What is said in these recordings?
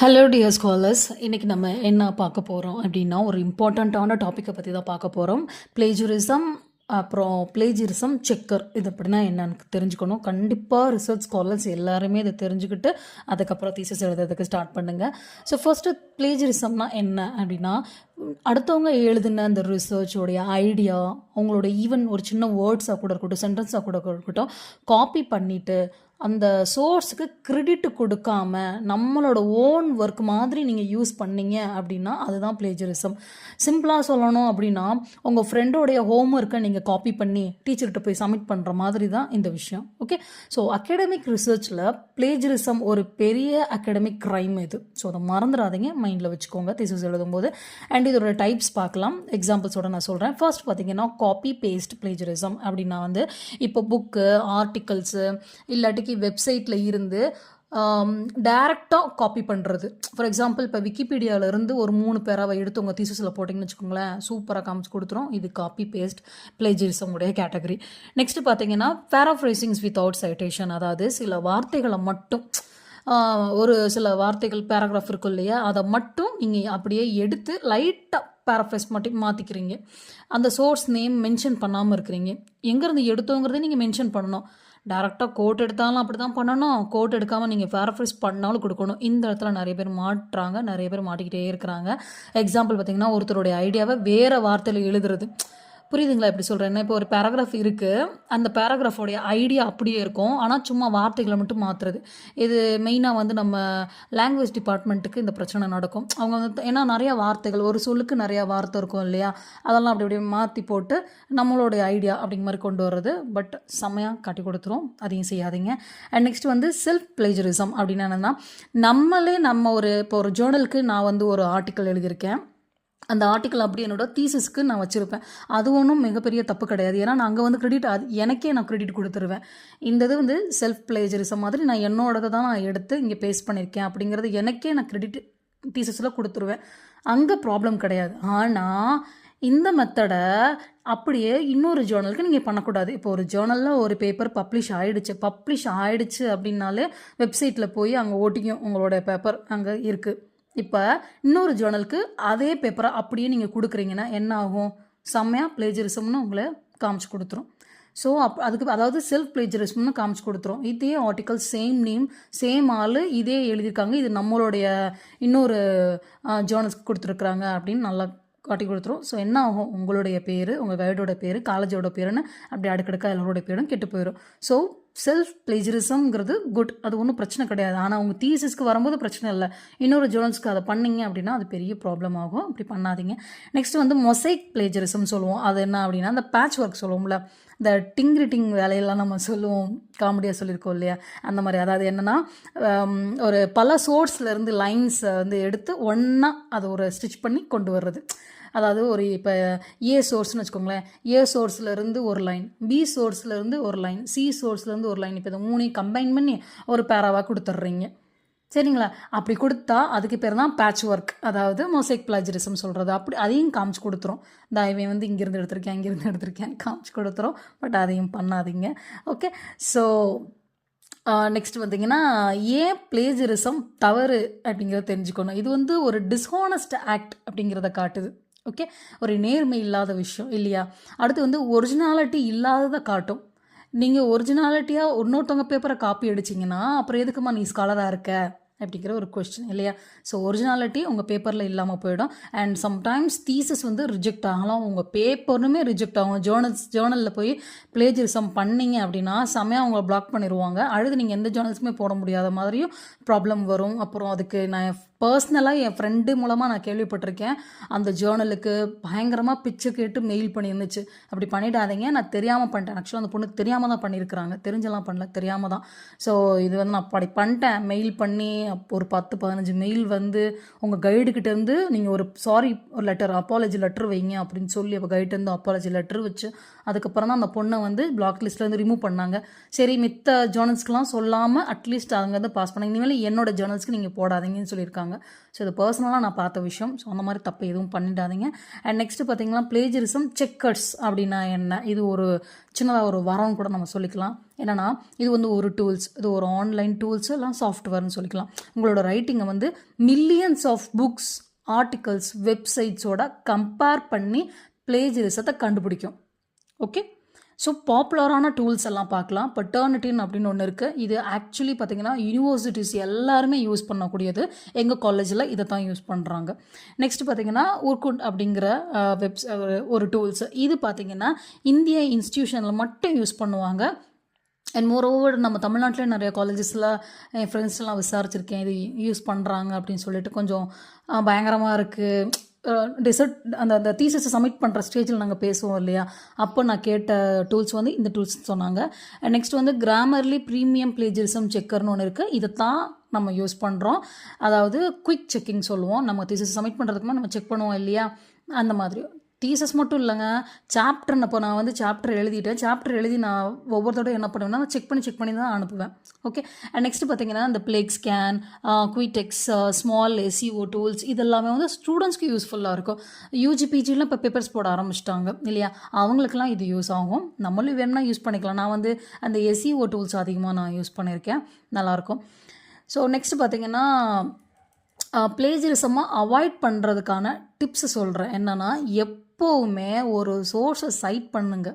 Hello dear scholars இன்றைக்கி நம்ம என்ன பார்க்க போகிறோம் அப்படின்னா ஒரு இம்பார்ட்டண்ட்டான டாப்பிக்கை பற்றி தான் பார்க்க போகிறோம் பிளேஜுரிசம் அப்புறம் பிளேஜரிசம் செக்கர் இது அப்படின்னா என்னன்னு தெரிஞ்சுக்கணும். கண்டிப்பாக ரிசர்ச் ஸ்காலர்ஸ் எல்லாருமே இதை தெரிஞ்சுக்கிட்டு அதுக்கப்புறம் தீசஸ் எழுதுறதுக்கு ஸ்டார்ட் பண்ணுங்கள் ஸோ ஃபஸ்ட்டு பிளேஜரிசம்னா என்ன அப்படின்னா அடுத்தவங்க எழுதின அந்த ரிசர்ச்சோடைய ஐடியா அவங்களோட ஈவன் ஒரு சின்ன வேர்ட்ஸாக கூட இருக்கட்டும் சென்டென்ஸாக கூட இருக்கட்டும் காப்பி பண்ணிவிட்டு அந்த சோர்ஸுக்கு கிரெடிட் கொடுக்காம நம்மளோட ஓன் ஒர்க் மாதிரி நீங்கள் யூஸ் பண்ணீங்க அப்படின்னா அதுதான் பிளேஜரிசம் சிம்பிளாக சொல்லணும் அப்படின்னா உங்கள் ஃப்ரெண்டோடைய ஹோம் ஒர்க்கை நீங்கள் காப்பி பண்ணி டீச்சர்கிட்ட போய் சப்மிட் பண்ணுற மாதிரி தான் இந்த விஷயம். ஓகே ஸோ அகடமிக் ரிசர்ச்சில் பிளேஜரிசம் ஒரு பெரிய அகடமிக் க்ரைம் இது. ஸோ அதை மறந்துடாதீங்க. மைண்டில் வச்சுக்கோங்க. தீசஸ் எழுதும்போது. அண்ட் இதோட டைப்ஸ் பார்க்கலாம். எக்ஸாம்பிள்ஸோட நான் சொல்கிறேன் ஃபர்ஸ்ட் பார்த்தீங்கன்னா காப்பி பேஸ்ட் பிளேஜரிசம் அப்படின்னா வந்து இப்போ புக்கு ஆர்டிகல்ஸு இல்லாட்டிக்கு வெப்சைட்டில் இருந்து டேரெக்டாக காப்பி பண்ணுறது ஃபார் எக்ஸாம்பிள் இப்போ விக்கிபீடியாவிலேருந்து ஒரு மூணு பேராவை எடுத்து உங்கள் தீசஸில் போட்டிங்கன்னு வச்சுக்கோங்களேன் சூப்பராக காமிச்சு கொடுத்துரும். இது காப்பி பேஸ்ட் பிளேஜரிசம் உங்களுடைய கேட்டகரி நெக்ஸ்ட்டு பார்த்தீங்கன்னா பேராஃப்ரைசிங்ஸ் வித்தவுட் சைட்டேஷன் அதாவது சில வார்த்தைகளை மட்டும் ஒரு சில வார்த்தைகள் பேராகிராஃப் இருக்கும் இல்லையா அதை மட்டும் நீங்கள் அப்படியே எடுத்து லைட்டாக பேராஃப்ரைஸ் மட்டும் மாற்றிக்கிறீங்க அந்த சோர்ஸ் நேம் மென்ஷன் பண்ணாமல் இருக்கிறீங்க. எங்கேருந்து எடுத்தோங்கிறத நீங்கள் மென்ஷன் பண்ணணும். டேரெக்டாக கோட் எடுத்தாலும் அப்படி தான் பண்ணணும் கோட் எடுக்காமல் நீங்கள் பேராஃப்ரைஸ் பண்ணாலும் கொடுக்கணும். இந்த இடத்துல நிறைய பேர் மாட்டுறாங்க. நிறைய பேர் மாட்டிக்கிட்டே இருக்கிறாங்க. எக்ஸாம்பிள் பார்த்தீங்கன்னா ஒருத்தருடைய ஐடியாவை வேறு வார்த்தையில் எழுதுறது. புரியுதுங்களா எப்படி சொல்கிறேன்னா இப்போ ஒரு பேராகிராஃப் இருக்குது அந்த பேராகிராஃபோடைய ஐடியா அப்படியே இருக்கும். ஆனால் சும்மா வார்த்தைகளை மட்டும் மாற்றுறது இது மெயினாக வந்து நம்ம லாங்குவேஜ் டிபார்ட்மெண்ட்டுக்கு இந்த பிரச்சனை நடக்கும். அவங்க வந்து ஏன்னா நிறையா வார்த்தைகள் ஒரு சொல்லுக்கு நிறையா வார்த்தை இருக்கும் இல்லையா? அதெல்லாம் அப்படி அப்படியே மாற்றி போட்டு நம்மளுடைய ஐடியா அப்படிங்கிற மாதிரி கொண்டு வர்றது. பட் செம்மையாக காட்டி கொடுத்துரும். அதையும் செய்யாதீங்க. அண்ட் நெக்ஸ்ட் வந்து செல்ஃப் பிளேஜரிசம் அப்படின்னு என்னென்னா நம்மளே நம்ம ஒரு இப்போ ஒரு ஜேர்னலுக்கு நான் வந்து ஒரு ஆர்டிக்கல் எழுதியிருக்கேன். அந்த ஆர்டிக்கல் அப்படி என்னோட தீசஸ்க்கு நான் வச்சுருப்பேன். அது ஒன்றும் மிகப்பெரிய தப்பு கிடையாது. ஏன்னா நான் அங்கே வந்து கிரெடிட் அது எனக்கே நான் கிரெடிட் கொடுத்துருவேன். இந்த இது வந்து செல்ஃப் பிளேஜரிசம் மாதிரி நான் என்னோடதை தான் நான் எடுத்து இங்கே பேஸ் பண்ணியிருக்கேன் அப்படிங்கிறது எனக்கே நான் கிரெடிட் தீசஸில் கொடுத்துருவேன். அங்கே ப்ராப்ளம் கிடையாது. ஆனால் இந்த மெத்தடை அப்படியே இன்னொரு ஜேர்னலுக்கு நீங்கள் பண்ணக்கூடாது. இப்போ ஒரு ஜேர்னலில் ஒரு பேப்பர் பப்ளிஷ் ஆகிடுச்சு பப்ளிஷ் ஆகிடுச்சு அப்படின்னாலே வெப்சைட்டில் போய் அங்கே ஓட்டிக்கும் உங்களோட பேப்பர் அங்கே இருக்குது இப்போ இன்னொரு ஜேர்னலுக்கு அதே பேப்பரை அப்படியே நீங்கள் கொடுக்குறீங்கன்னா என்ன ஆகும் செம்மையாக பிளேஜரிசம்னு உங்களை காமிச்சு கொடுத்துரும். ஸோ அப் அதுக்கு அதாவது செல்ஃப் பிளேஜரிசம்னு காமிச்சு கொடுத்துரும். இதே ஆர்டிக்கல் சேம் நேம் சேம் ஆள் இதே எழுதியிருக்காங்க. இது நம்மளுடைய இன்னொரு ஜேர்னல்ஸ்க்கு கொடுத்துருக்குறாங்க அப்படின்னு நல்லா காட்டி கொடுத்துரும். ஸோ என்ன ஆகும் உங்களுடைய பேர் உங்கள் கைடோட பேர் காலேஜோட பேருன்னு அப்படி அடுக்கடுக்காக எல்லோருடைய பேரும் கெட்டு போயிடும் ஸோ செல்ஃப் பிளேஜரிசம்ங்கிறது குட் அது ஒன்றும் பிரச்சனை கிடையாது. ஆனால் உங்கள் தீசிஸ்க்கு வரும்போது பிரச்சனை இல்லை. இன்னொரு ஜேர்னல்ஸ்க்கு அதை பண்ணீங்க அப்படின்னா அது பெரிய ப்ராப்ளம் ஆகும். அப்படி பண்ணாதீங்க. நெக்ஸ்ட் வந்து மொசைக் பிளேஜரிசம் சொல்லுவோம். அது என்ன அப்படின்னா அந்த பேட்ச் ஒர்க் சொல்லுவோம்ல. இந்த டிங் ரிட்டிங் வேலையெல்லாம் நம்ம சொல்லுவோம். காமெடியாக சொல்லியிருக்கோம் இல்லையா? அந்த மாதிரி. அதாவது என்னென்னா ஒரு பல சோர்ஸ்லேருந்து லைன்ஸை வந்து எடுத்து ஒன்றா அதை ஒரு ஸ்டிச் பண்ணி கொண்டு வர்றது. அதாவது ஒரு இப்போ ஏ சோர்ஸ்னு வச்சுக்கோங்களேன். ஏ சோர்ஸ்லேருந்து ஒரு லைன் பி சோர்ஸ்லேருந்து ஒரு லைன் சி சோர்ஸ்லேருந்து ஒரு லைன் இப்போ இதை மூணையும் கம்பைன் பண்ணி ஒரு பேராவாக கொடுத்துட்றீங்க சரிங்களா? அப்படி கொடுத்தா அதுக்கு பேர் தான் பேட்ச் ஒர்க் அதாவது மொசைக் பிளாஜரிசம் சொல்கிறது அப்படி அதையும் காமிச்சு கொடுத்துரும். இந்த இவன் வந்து இங்கேருந்து எடுத்திருக்கேன் இங்கேருந்து எடுத்திருக்கேன் காமிச்சு கொடுத்துரும். பட் அதையும் பண்ணாதீங்க. ஓகே ஸோ நெக்ஸ்ட் வந்தீங்கன்னா ஏன் பிளேஜரிசம் தவறு அப்படிங்கிறத தெரிஞ்சுக்கணும். இது வந்து ஒரு டிஸ்ஹானஸ்ட் ஆக்ட் அப்படிங்கிறத காட்டுது. ஓகே? ஒரு நேர்மை இல்லாத விஷயம் இல்லையா? அடுத்து வந்து ஒரிஜினாலிட்டி இல்லாததை காட்டும். நீங்கள் ஒரிஜினாலிட்டியாக இன்னொருத்தவங்க பேப்பரை காப்பி அடிச்சிங்கன்னா அப்புறம் எதுக்குமா நீ ஸ்காலராக இருக்க? அப்படிங்கிற ஒரு கொஸ்டின் இல்லையா? ஸோ ஒரிஜினாலிட்டி உங்கள் பேப்பரில் இல்லாமல் போயிடும். அண்ட் சம்டைம்ஸ் தீசஸ் வந்து ரிஜெக்ட் ஆகலாம் உங்கள் பேப்பருமே ரிஜெக்ட் ஆகும். ஜேர்னல்ஸ் ஜேர்னலில் போய் பிளேஜரிசம் பண்ணீங்க அப்படின்னா செமையாக அவங்கள பிளாக் பண்ணிடுவாங்க அழுது நீங்கள் எந்த ஜேர்னல்ஸுமே போட முடியாத மாதிரியும் ப்ராப்ளம் வரும். அப்புறம் அதுக்கு நான் பர்சனலாக என் ஃப்ரெண்டு மூலமாக நான் கேள்விப்பட்டிருக்கேன். அந்த ஜேர்னலுக்கு பயங்கரமாக பிச்சை கேட்டு மெயில் பண்ணியிருந்துச்சு. அப்படி பண்ணிடாதீங்க. நான் தெரியாமல் பண்ணிட்டேன். ஆக்சுவலாக அந்த பொண்ணு தெரியாமல் தான் பண்ணியிருக்கிறாங்க. தெரிஞ்செல்லாம் பண்ணல. தெரியாமல் தான். ஸோ இது வந்து நான் அப்படி பண்ணிட்டேன். மெயில் பண்ணி ஒரு பத்து பதினஞ்சு மெயில் வந்து உங்கள் கைடுக்கிட்டேருந்து நீங்கள் ஒரு சாரி ஒரு லெட்டர் அப்பாலஜி லெட்டர் வைங்க அப்படின்னு சொல்லி அப்போ கைட்டேருந்து அப்பாலஜி லெட்டர் வச்சு அதுக்கப்புறம் தான் அந்த பொண்ணை வந்து பிளாக் லிஸ்ட்லேருந்து ரிமூவ் பண்ணாங்க. சரி மித்த ஜேர்னல்ஸ்க்குலாம் சொல்லாமல் அட்லீஸ்ட் அங்கேருந்து பாஸ் பண்ணாங்க. இனிமேல் என்னோடய ஜேர்னல்ஸ்க்கு நீங்கள் போடாதீங்கன்னு சொல்லியிருக்காங்க. ஸோ இது பர்சனலாக நான் பார்த்த விஷயம். ஸோ அந்த மாதிரி தப்பு எதுவும் பண்ணிடாதீங்க. அண்ட் நெக்ஸ்ட்டு பார்த்தீங்கன்னா பிளேஜரிசம் செக்கர்ஸ் அப்படின்னா என்ன? இது ஒரு சின்னதாக ஒரு வரம் கூட நம்ம சொல்லிக்கலாம். என்னென்னா இது வந்து ஒரு டூல்ஸ் இது ஒரு ஆன்லைன் டூல்ஸ் எல்லாம் சாஃப்ட்வேர்னு சொல்லிக்கலாம். உங்களோட ரைட்டிங்கை வந்து மில்லியன்ஸ் ஆஃப் புக்ஸ் ஆர்டிகல்ஸ் வெப்சைட்ஸோட கம்பேர் பண்ணி பிளேஜரிசத்தை கண்டுபிடிக்கும். ஓகே ஸோ பாப்புலரான டூல்ஸ் எல்லாம் பார்க்கலாம். இப்போ அப்படின்னு ஒன்று இருக்குது இது ஆக்சுவலி பார்த்தீங்கன்னா யூனிவர்சிட்டிஸ் எல்லாருமே யூஸ் பண்ணக்கூடியது. எங்கள் காலேஜில் இதை தான் யூஸ் பண்ணுறாங்க நெக்ஸ்ட் பார்த்தீங்கன்னா ஊர்குண்ட் அப்படிங்கிற வெப்ஸ் ஒரு டூல்ஸ் இது பார்த்தீங்கன்னா இந்திய இன்ஸ்டியூஷனில் மட்டும் யூஸ் பண்ணுவாங்க. அண்ட் மோரோவர் நம்ம தமிழ்நாட்டிலே நிறைய காலேஜஸில் என் ஃப்ரெண்ட்ஸ்லாம் விசாரிச்சிருக்கேன். இது யூஸ் பண்ணுறாங்க அப்படின்னு சொல்லிட்டு கொஞ்சம் பயங்கரமாக இருக்குது டிசர்ட் அந்த அந்த தீசஸை சப்மிட் பண்ணுற ஸ்டேஜில் நாங்கள் பேசுவோம் இல்லையா? அப்போ நான் கேட்ட டூல்ஸ் வந்து இந்த டூல்ஸ் சொன்னாங்க. அண்ட் நெக்ஸ்ட் வந்து கிராமர்லி ப்ரீமியம் பிளேஜரிசம் செக்கர்னு ஒன்று இருக்குது இதை தான் நம்ம யூஸ் பண்ணுறோம் அதாவது குயிக் செக்கிங் சொல்லுவோம். நம்ம தீசஸ் சப்மிட் பண்ணுறதுக்கு நம்ம செக் பண்ணுவோம் இல்லையா? அந்த மாதிரி. டீசஸ் மட்டும் இல்லைங்க. சாப்டர்னு இப்போ நான் வந்து சாப்டர் எழுதிட்டேன். சாப்டர் எழுதி நான் ஒவ்வொருத்தோட என்ன பண்ணுவேன்னா நான் செக் பண்ணி செக் பண்ணி தான் அனுப்புவேன். ஓகே அண்ட் நெக்ஸ்ட் பார்த்தீங்கன்னா இந்த PlagScan Quetext small SEO tools இதெல்லாமே வந்து ஸ்டூடெண்ட்ஸ்க்கு யூஸ்ஃபுல்லாக இருக்கும். யூஜிபிஜிலாம் இப்போ பேப்பர்ஸ் போட ஆரம்பிச்சிட்டாங்க இல்லையா? அவங்களுக்குலாம் இது யூஸ் ஆகும். நம்மளும் வேணும்னா யூஸ் பண்ணிக்கலாம். நான் வந்து அந்த எஸ்இஓ டூல்ஸ் அதிகமாக நான் யூஸ் பண்ணியிருக்கேன். நல்லாயிருக்கும். ஸோ நெக்ஸ்ட் பார்த்தீங்கன்னா பிளேஜரிசமாக அவாய்ட் பண்ணுறதுக்கான டிப்ஸ் சொல்கிறேன் என்னென்னா எப்போவுமே ஒரு சோர்ஸை சைட் பண்ணுங்க.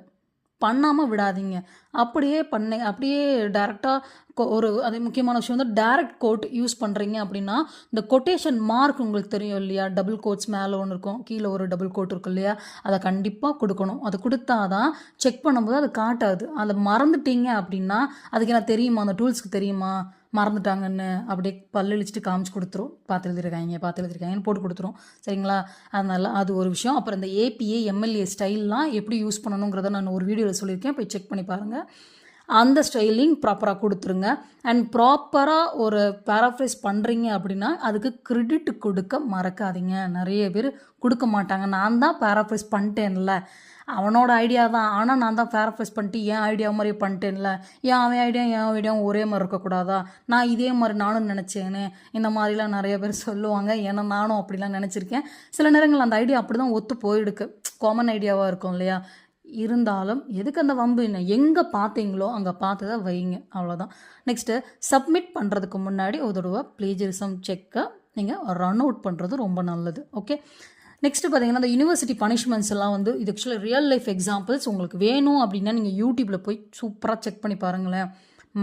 பண்ணாமல் விடாதீங்க. அப்படியே பண்ண அப்படியே டேரெக்டாக ஒரு அது முக்கியமான விஷயம் வந்து டேரக்ட் கோட் யூஸ் பண்ணுறீங்க அப்படின்னா இந்த கொட்டேஷன் மார்க் உங்களுக்கு தெரியும் இல்லையா? டபுள் கோட்ஸ் மேலே ஒன்று இருக்கும். கீழே ஒரு டபுள் கோட் இருக்கும் இல்லையா? அதை கண்டிப்பாக கொடுக்கணும். அதை கொடுத்தா தான் செக் பண்ணும்போது அது காட்டாது. அதை மறந்துட்டீங்க அப்படின்னா அதுக்கு என்ன தெரியுமா? அந்த டூல்ஸ்க்கு தெரியுமா? மறந்துட்டாங்கன்னு அப்படியே பல்லழிச்சிட்டு காமிச்சு கொடுத்துரும். பார்த்து எழுதிருக்காங்க பார்த்து எழுதிருக்காங்கன்னு போட்டு கொடுத்துரும். சரிங்களா? அதனால அது ஒரு விஷயம். அப்புறம் இந்த ஏபிஏ எம்எல்ஏ ஸ்டைல்லாம் எப்படி யூஸ் பண்ணணுங்கிறத நான் ஒரு வீடியோவில் சொல்லியிருக்கேன். போய் செக் பண்ணி பாருங்கள் அந்த ஸ்டைலிங் ப்ராப்பராக கொடுத்துருங்க. அண்ட் ப்ராப்பராக ஒரு பேராஃப்ரைஸ் பண்ணுறீங்க அப்படின்னா அதுக்கு கிரெடிட் கொடுக்க மறக்காதீங்க. நிறைய பேர் கொடுக்க மாட்டாங்க. நான் தான் பேராஃப்ரைஸ் பண்ணிட்டேன்ல. அவனோட ஐடியா தான். ஆனால் நான் தான் பேராஃப்ரைஸ் பண்ணிட்டு என் ஐடியா மாதிரியே பண்ணிட்டேன்ல? ஏன் அவன் ஐடியா என் ஐடியாவும் ஒரே மாதிரி இருக்கக்கூடாதா? நான் இதே மாதிரி நானும் நினச்சேன்னு இந்த மாதிரிலாம் நிறைய பேர் சொல்லுவாங்க. ஏன்னா நானும் அப்படிலாம் நினச்சிருக்கேன். சில நேரங்கள் அந்த ஐடியா அப்படி தான் ஒத்து போயிடுக்கு காமன் ஐடியாவாக இருக்கும் இல்லையா? இருந்தாலும் எதுக்கு அந்த வம்பு என்ன? எங்கே பார்த்தீங்களோ அங்கே பார்த்ததை வைங்க. அவ்வளோதான் நெக்ஸ்ட்டு சப்மிட் பண்ணுறதுக்கு முன்னாடி ஒரு தடவை ப்ளேஜரிசம் செக்கை நீங்கள் ரன் அவுட் பண்ணுறது ரொம்ப நல்லது. ஓகே நெக்ஸ்ட்டு பார்த்தீங்கன்னா இந்த யூனிவர்சிட்டி பனிஷ்மெண்ட்ஸ் எல்லாம் வந்து இது ஆக்சுவலாக ரியல் லைஃப் எக்ஸாம்பிள்ஸ் உங்களுக்கு வேணும் அப்படின்னா நீங்கள் யூடியூப்பில் போய் சூப்பராக செக் பண்ணி பாருங்களேன்.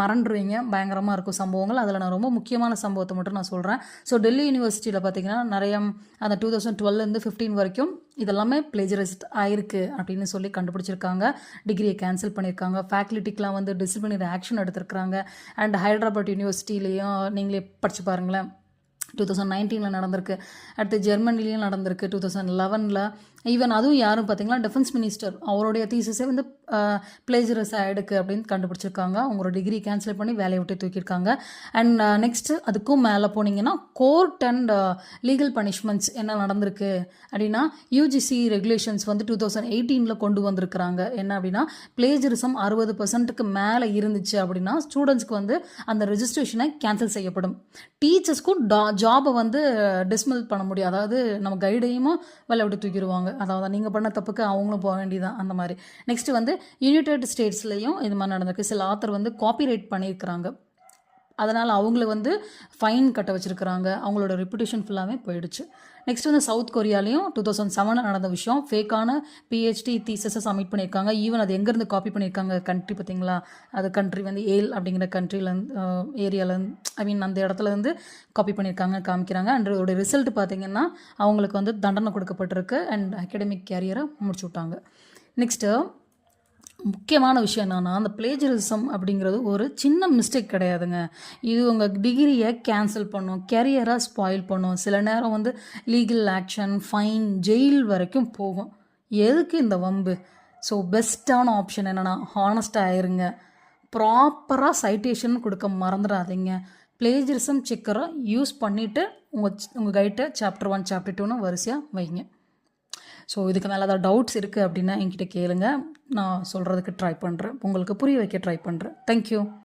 மறந்துடுவீங்க. பயங்கரமாக இருக்கும் சம்பவங்கள். அதில் நான் ரொம்ப முக்கியமான சம்பவத்தை மட்டும் நான் சொல்கிறேன் ஸோ டெல்லி யூனிவர்சிட்டியில் பார்த்தீங்கன்னா நிறைய அந்த டூ தௌசண்ட் டுவெல்லேருந்து ஃபிஃப்டீன் வரைக்கும் இதெல்லாமே பிளேஜரிஸ்ட் ஆயிருக்கு அப்படின்னு சொல்லி கண்டுபிடிச்சிருக்காங்க. டிகிரியை கேன்சல் பண்ணியிருக்காங்க. ஃபேக்கல்ட்டிக்கெலாம் வந்து டிசிப்ளினரி ஆக்ஷன் எடுத்திருக்கிறாங்க. அண்ட் ஹைதராபாத் யூனிவர்சிட்டிலேயும் நீங்களே படித்து பாருங்களேன். டூ தௌசண்ட் நைன்டீனில் நடந்திருக்கு. அடுத்து ஜெர்மனிலையும் நடந்திருக்கு. டூ தௌசண்ட் லெவனில் ஈவன் அதுவும் யாரும் பார்த்தீங்கன்னா டிஃபென்ஸ் மினிஸ்டர் அவருடைய தீசஸே வந்து பிளேஜரஸ் ஆகிடுக்கு அப்படின்னு கண்டுபிடிச்சிருக்காங்க. அவங்களோட டிகிரி கேன்சல் பண்ணி வேலையை விட்டு தூக்கியிருக்காங்க. அண்ட் நெக்ஸ்ட்டு அதுக்கும் மேலே போனீங்கன்னா கோர்ட் அண்ட் லீகல் பனிஷ்மெண்ட்ஸ் என்ன நடந்திருக்கு அப்படின்னா யூஜிசி ரெகுலேஷன்ஸ் வந்து டூ தௌசண்ட் எயிட்டீனில் கொண்டு வந்திருக்கிறாங்க. என்ன அப்படின்னா பிளேஜரிசம் அறுபது பர்சன்ட்டுக்கு மேலே இருந்துச்சு அப்படின்னா ஸ்டூடெண்ட்ஸ்க்கு வந்து அந்த ரெஜிஸ்ட்ரேஷனை கேன்சல் செய்யப்படும். டீச்சர்ஸ்க்கும் டா ஜாபை வந்து டிஸ்மில் பண்ண முடியும் அதாவது நம்ம கைடையும் வேலை விட்டு தூக்கிடுவாங்க. அதாவது நீங்கள் பண்ண தப்புக்கு அவங்களும் போக வேண்டியதான் அந்த மாதிரி. நெக்ஸ்ட் வந்து யுனைடெட் ஸ்டேட்ஸ்லேயும் இது மாதிரி நடந்திருக்கு. சில ஆத்தர் வந்து காப்பிரைட் பண்ணியிருக்கிறாங்க. அதனால் அவங்கள வந்து ஃபைன் கட்ட வச்சுருக்கிறாங்க. அவங்களோட ரெப்புடேஷன் ஃபுல்லாகவே போயிடுச்சு. நெக்ஸ்ட் வந்து சவுத் கொரியாலையும் டூ தௌசண்ட் செவனில் நடந்த விஷயம். ஃபேக்கான பிஹெச்டி தீசஸை சப்மிட் பண்ணியிருக்காங்க. ஈவன் அது எங்கேருந்து காப்பி பண்ணியிருக்காங்க கண்ட்ரி பார்த்தீங்களா? அது கண்ட்ரி வந்து ஏல் அப்படிங்கிற கண்ட்ரிலேருந்து ஏரியாவிலேருந்து ஐ மீன் அந்த இடத்துலேருந்து காப்பி பண்ணியிருக்காங்க காமிக்கிறாங்க. அண்ட் அதோட ரிசல்ட் பார்த்தீங்கன்னா அவங்களுக்கு வந்து தண்டனை கொடுக்கப்பட்டிருக்கு. அண்ட் அகாடமிக் கேரியரை முடிச்சு விட்டாங்க. நெக்ஸ்ட்டு முக்கியமான விஷயம் என்னென்னா அந்த பிளேஜரிசம் அப்படிங்கிறது ஒரு சின்ன மிஸ்டேக் கிடையாதுங்க. இது உங்கள் டிகிரியை கேன்சல் பண்ணும் கெரியராக ஸ்பாயில் பண்ணும். சில நேரம் வந்து லீகல் ஆக்ஷன் ஃபைன் ஜெயில் வரைக்கும் போகும். எதுக்கு இந்த வம்பு? ஸோ பெஸ்ட்டான ஆப்ஷன் என்னென்னா ஹானஸ்டாக இருங்க ப்ராப்பராக சைட்டேஷன் கொடுக்க மறந்துடாதீங்க. பிளேஜரிசம் செக்கரை யூஸ் பண்ணிவிட்டு உங்கள் உங்கள் கைட்டை சாப்டர் ஒன் சாப்டர் டூன்னு வரிசையாக வைங்க. ஸோ இதுக்கு மேலே ஏதாவது டவுட்ஸ் இருக்குது அப்படின்னா என்கிட்ட கேளுங்க. நான் சொல்கிறதுக்கு ட்ரை பண்ணுறேன் உங்களுக்கு புரிய வைக்க ட்ரை பண்ணுறேன் தேங்க்யூ